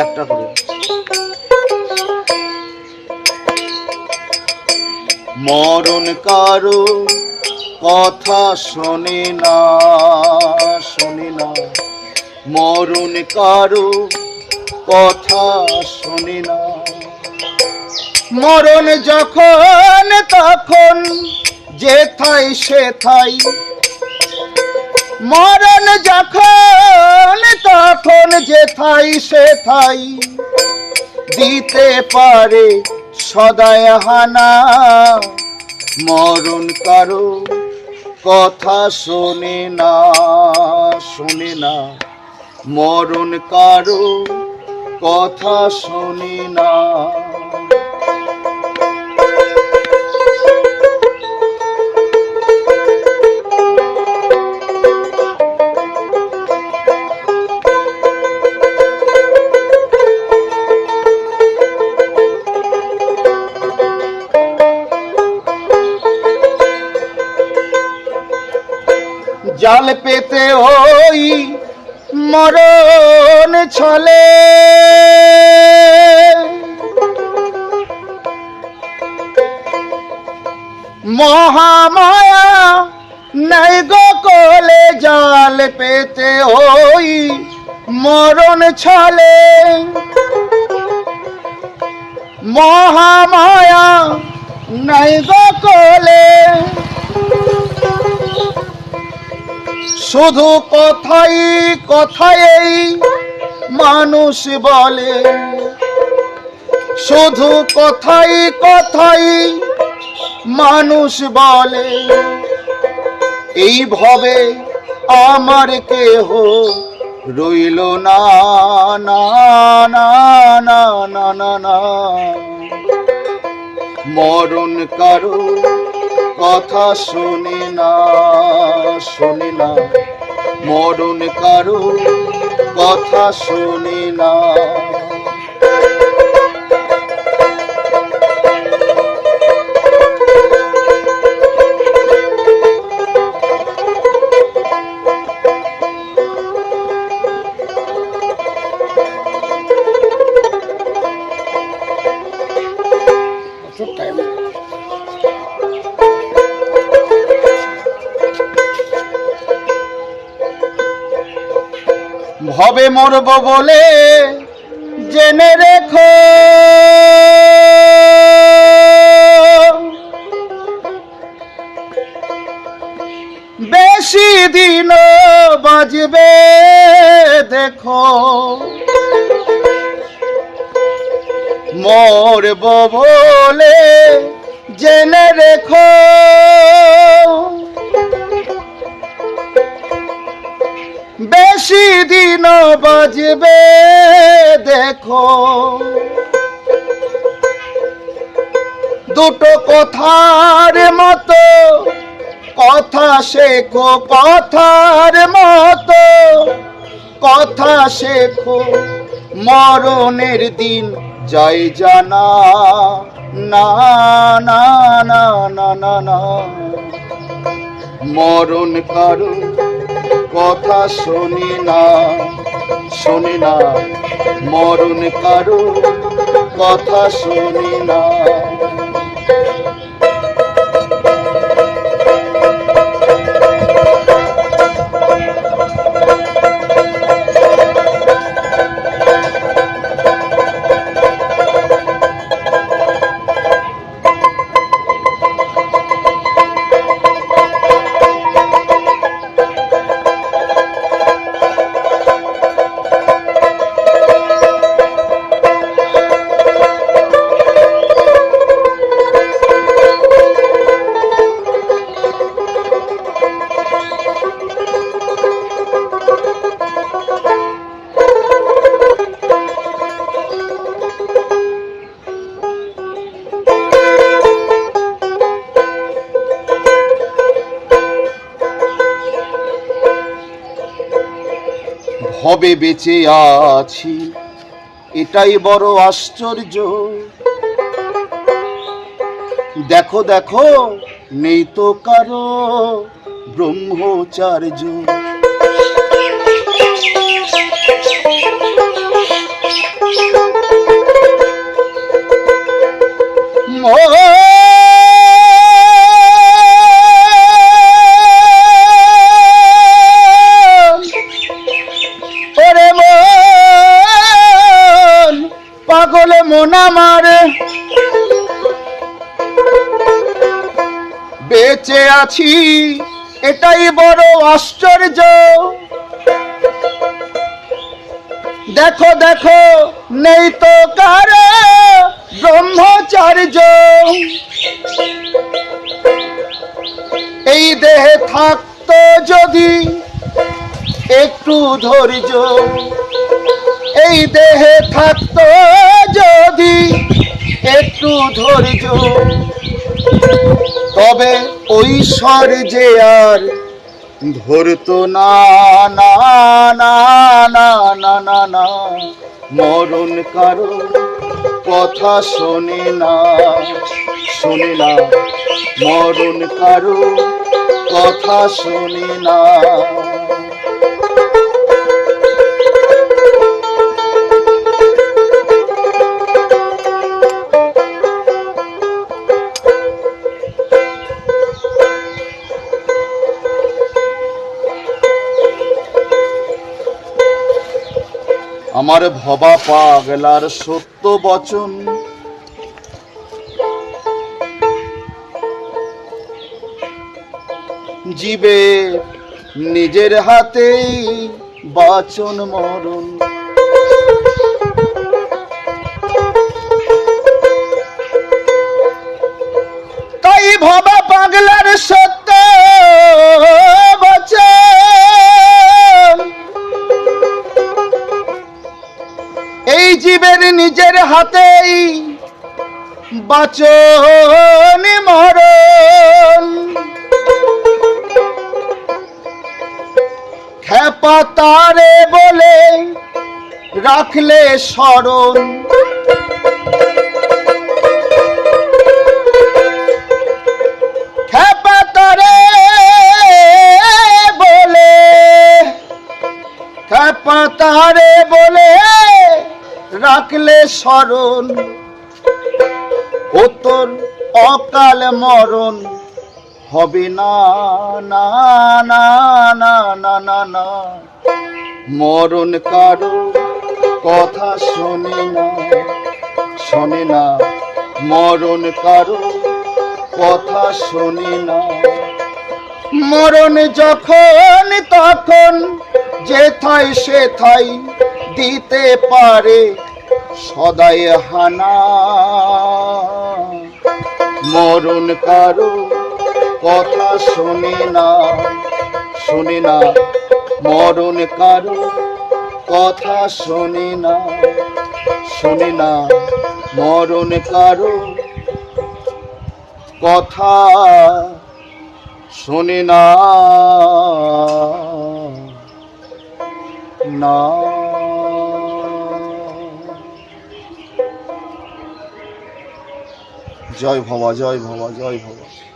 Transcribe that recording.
একটা করে। মরণ কারও কথা শোনে না শোনে না। মরণ কারও কথা শোনে না। মরণ যখন, তখন যেথাই সেথাই মরণ যখন, তখন যে যেথাই সেথাই দিতে পারে সদায় হানা। মরণ কারও কথা শোনে না শোনে না। মরণ কারও কথা শোনে না। জাল পেতে ওই মরণ ছলে। মহামায়া নাই গো কোলে জাল পেতে ওই মরণ ছলে। মহামায়া নাই গো কোলে শুধু কথাই কথাই মানুষ বলে। শুধু কথাই কথাই মানুষ বলে। এইভাবে আমার কেহ রইল না না না না না না মরণ কারও কথা শুনি না শুনি না। মরণ কারও কথা শুনি না। ভবে মরব বলে জেনে রেখো। বেশি দিন বাজবে দেখো। মরব বলে জেনে রেখো। বেশি দিন বাজবে, দেখো। দুটো কথার মতো, কথা শেখো, কথার মতো, কথা শেখো। মরণের দিন যাই জানা, না না না না না মরণ কারও কথা শুনি না শুনি না মরণ কারও কথা শুনি না। ভবে বেঁচে আছি? এটাই বড় আশ্চর্য। দেখো দেখো নেই তো কারও ব্রহ্মচার্য। পাগল মন আমার। বেঁচে আছি, এটাই বড় আশ্চর্য। দেখো দেখো, নেই তো কার ব্রহ্মচার্য। এই দেহে থাকতো যদি একটু ধৈর্য। এই দেহে থাকতো যদি একটু ধৈর্য। তবে স্বর যে আর ধরতো না না না না না না না, মরণ কারও কথা শোনে না শোনে না, মরণ কারও কথা শোনে না। আমার ভবা পাগলার সত্য বচন। জীবে নিজের হাতেই বাচন মরণ। তাই ভবা পাগলার সত্য বচন। নিজের হাতেই বাচন মরণ। খেপা তারে বলে রাখলে স্মরণ। খেপা তারে বলে খেপা বলে রাখলে স্মরণ ও তোর অকাল মরণ হবে না না না না না না না। মরণ কারও কথা শোনে না শোনে না। মরণ কারও কথা শোনে না। মরণ যখন, তখন যেথায়, সেথায় দিতে পারে সদাই হানা। মরণ কারও কথা শোনে না শোনে না। মরণ কারও কথা শোনে না শোনে না। মরণ কারও কথা শোনে না। না। জয় ভবা জয় ভবা জয় ভবা